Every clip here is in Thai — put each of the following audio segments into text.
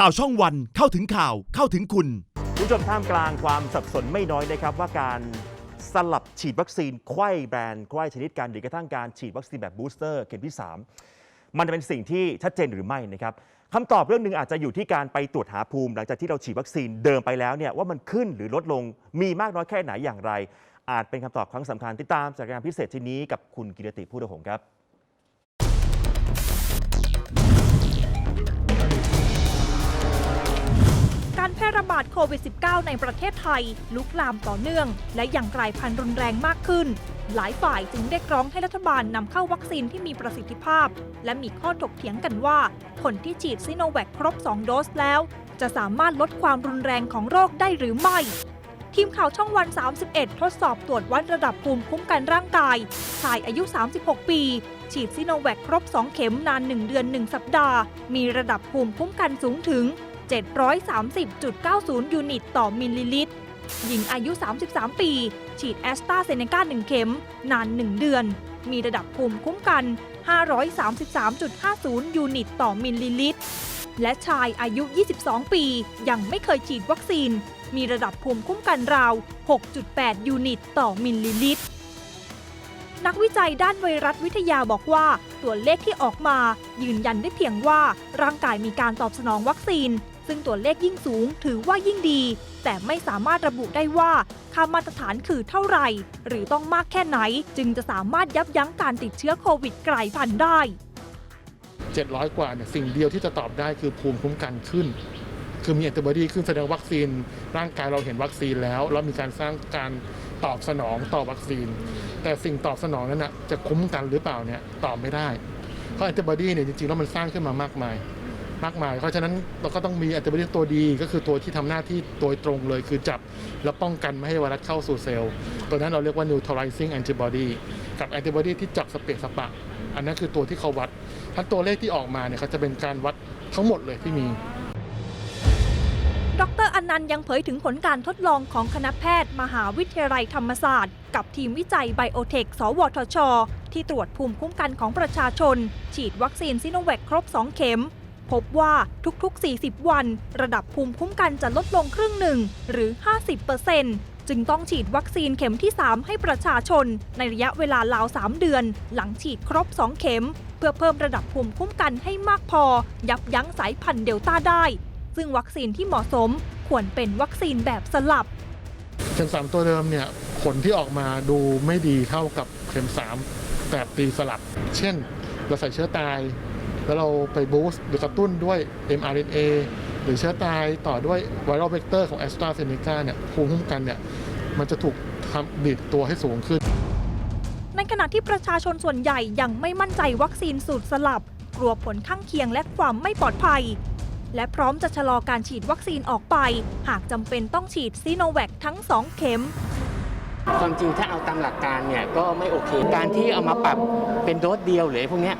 ข่าวช่องวันเข้าถึงข่าวเข้าถึงคุณ คุณผู้ชมท่ามกลางความสับสนไม่น้อยนะครับว่าการสลับฉีดวัคซีนไข้แบรนด์ไข้ชนิดกันหรือกระทั่งการฉีดวัคซีนแบบบูสเตอร์เข็มที่ 3 มันจะเป็นสิ่งที่ชัดเจนหรือไม่นะครับคำตอบเรื่องหนึ่งอาจจะอยู่ที่การไปตรวจหาภูมิ หลังจากที่เราฉีดวัคซีนเดิมไปแล้วเนี่ยว่ามันขึ้นหรือลดลงมีมากน้อยแค่ไหนอย่างไร อาจเป็นคำตอบครั้งสำคัญติดตามจากรายงานพิเศษชิ้นนี้กับคุณกิรติผู้ดหงครับ ระบาดโควิด -19 ในประเทศไทย ลุกลามต่อเนื่อง และอย่างกลายพันธุ์รุนแรงมากขึ้น หลายฝ่ายจึงเรียกร้องให้รัฐบาลนำเข้าวัคซีนที่มีประสิทธิภาพ และมีข้อถกเถียงกันว่า คนที่ฉีดซิโนแวคครบ 2 โดสแล้ว จะสามารถลดความรุนแรงของโรคได้หรือไม่ทีมข่าวช่องวัน 31 ทดสอบตรวจวัดระดับภูมิคุ้มกันร่างกาย ชายอายุ 36 ปี ฉีดซิโนแวคครบ 2 เข็มนาน 1 เดือน 1 สัปดาห์ มีระดับภูมิคุ้มกันสูงถึง 730.90 ยูนิตต่อมิลลิลิตร หญิงอายุ 33 ปี ฉีดแอสตราเซเนกา1 เข็ม นาน 1 เดือน มีระดับภูมิคุ้มกัน 533.50 ยูนิตต่อมิลลิลิตร และชายอายุ 22 ปี ยังไม่เคยฉีดวัคซีน มีระดับภูมิคุ้มกันราว 6.8 ยูนิตต่อมิลลิลิตรนักวิจัยด้านไวรัสวิทยาบอกว่า ตัวเลขที่ออกมา ยืนยันได้เพียงว่าร่างกายมีการตอบสนองวัคซีน ซึ่งตัวเลขยิ่งสูงถือว่ายิ่งดี แต่ไม่สามารถระบุได้ว่าค่ามาตรฐานคือเท่าไหร่ หรือต้องมากแค่ไหน จึงจะสามารถยับยั้งการติดเชื้อโควิดกลายพันธุ์ได้ 700 กว่าเนี่ยสิ่งเดียวที่จะตอบได้คือภูมิคุ้มกันขึ้น คือมีแอนติบอดีขึ้นแสดงวัคซีน ร่างกายเราเห็นวัคซีนแล้วเรามีการสร้างการตอบสนองต่อวัคซีน แต่สิ่งตอบสนองนั้นนะจะคุ้มกันหรือเปล่าเนี่ยตอบไม่ได้ เพราะแอนติบอดีเนี่ยจริงๆแล้วมันสร้างขึ้นมามากมาย มากมาย เพราะฉะนั้นเราก็ต้องมีแอนติบอดีตัวดี ก็คือตัวที่ทำหน้าที่โดยตรงเลย คือจับและป้องกันไม่ให้ไวรัสเข้าสู่เซลล์ ตัวนั้นเราเรียกว่า neutralizing antibody กับแอนติบอดีที่จับสเปกสปะ อันนั้นคือตัวที่เขาวัดทั้งตัวเลขที่ออกมาเนี่ยเขาจะเป็นการวัดทั้งหมดเลยที่มีดรอนันต์ยังเผยถึงผลการทดลองของคณะแพทย์ มหาวิทยาลัยธรรมศาสตร์ กับทีมวิจัยไบโอเทค สวทช ที่ตรวจภูมิคุ้มกันของประชาชน ฉีดวัคซีนซิโนแวคครบ 2 เข็ม พบว่าทุกๆ 40 วัน ระดับภูมิคุ้มกันจะลดลงครึ่งหนึ่งหรือ 50%จึงต้องฉีดวัคซีนเข็มที่ 3 ให้ประชาชน ในระยะเวลาราว 3 เดือน หลังฉีดครบ 2 เข็ม เพื่อเพิ่มระดับภูมิคุ้มกันให้มากพอ ยับยั้งสายพันธุ์เดลต้าได้ ซึ่งวัคซีนที่เหมาะสมควรเป็นวัคซีนแบบสลับ เข็มสามตัวเดิมเนี่ยผลที่ออกมาดูไม่ดีเท่ากับเข็มสามแบบตีสลับ เช่น เราใส่เชื้อตาย แล้วเราไปบูสต์หรือกระตุ้นด้วย mRNA หรือเชื้อตายต่อด้วยไวรัลเวกเตอร์ของ a s t r a z เซ e c a เนี่ยภูมิคุ้มกันเนี่ยมันจะถูกทำดีดตัวให้สูงขึ้น ในขณะที่ประชาชนส่วนใหญ่ยังไม่มั่นใจวัคซีนสูตรสลับ กลัวผลข้างเคียงและความไม่ปลอดภัย และพร้อมจะชะลอการฉีดวัคซีนออกไป หากจำเป็นต้องฉีดซีโนแวคทั้ง 2 เข็มความจริงถ้าเอาตามหลักการเนี่ยก็ไม่โอเค การที่เอามาปรับเป็นโดสเดียวหรือไอ้พวกเนี้ย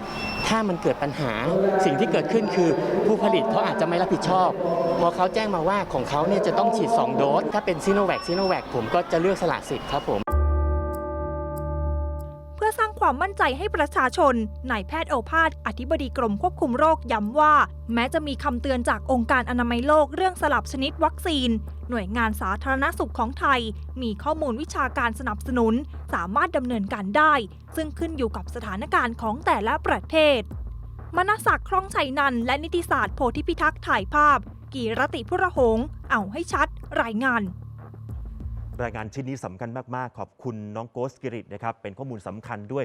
ถ้ามันเกิดปัญหาสิ่งที่เกิดขึ้นคือผู้ผลิตเขาอาจจะไม่รับผิดชอบพอเขาแจ้งมาว่าของเขาเนี่ยจะต้องฉีด 2 โดส ถ้าเป็นซีโนแวคซีโนแวคผมก็จะเลือกสละสิทธิ์ครับผม เพื่อสร้างความมั่นใจให้ประชาชนนายแพทย์โอภาสอธิบดีกรมควบคุมโรคย้ำว่า แม้จะมีคำเตือนจากองค์การอนามัยโลกเรื่องสลับชนิดวัคซีน หน่วยงานสาธารณสุขของไทย มีข้อมูลวิชาการสนับสนุน สามารถดำเนินการได้ ซึ่งขึ้นอยู่กับสถานการณ์ของแต่ละประเทศมนศักดิ์คล่องชัยนันท์และนิติศาสตร์โพธิพิทักษ์ถ่ายภาพ กีรติพุระหงษ์เอาให้ชัด รายงานรายงานชิ้นนี้สำคัญมาก ๆ ขอบคุณน้องโกสกิริตนะครับ เป็นข้อมูลสำคัญด้วย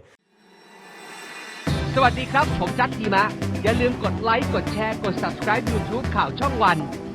สวัสดีครับ ผมจัดทีมะ อย่าลืมกดไลค์ กดแชร์ กด subscribe YouTube ข่าวช่องวัน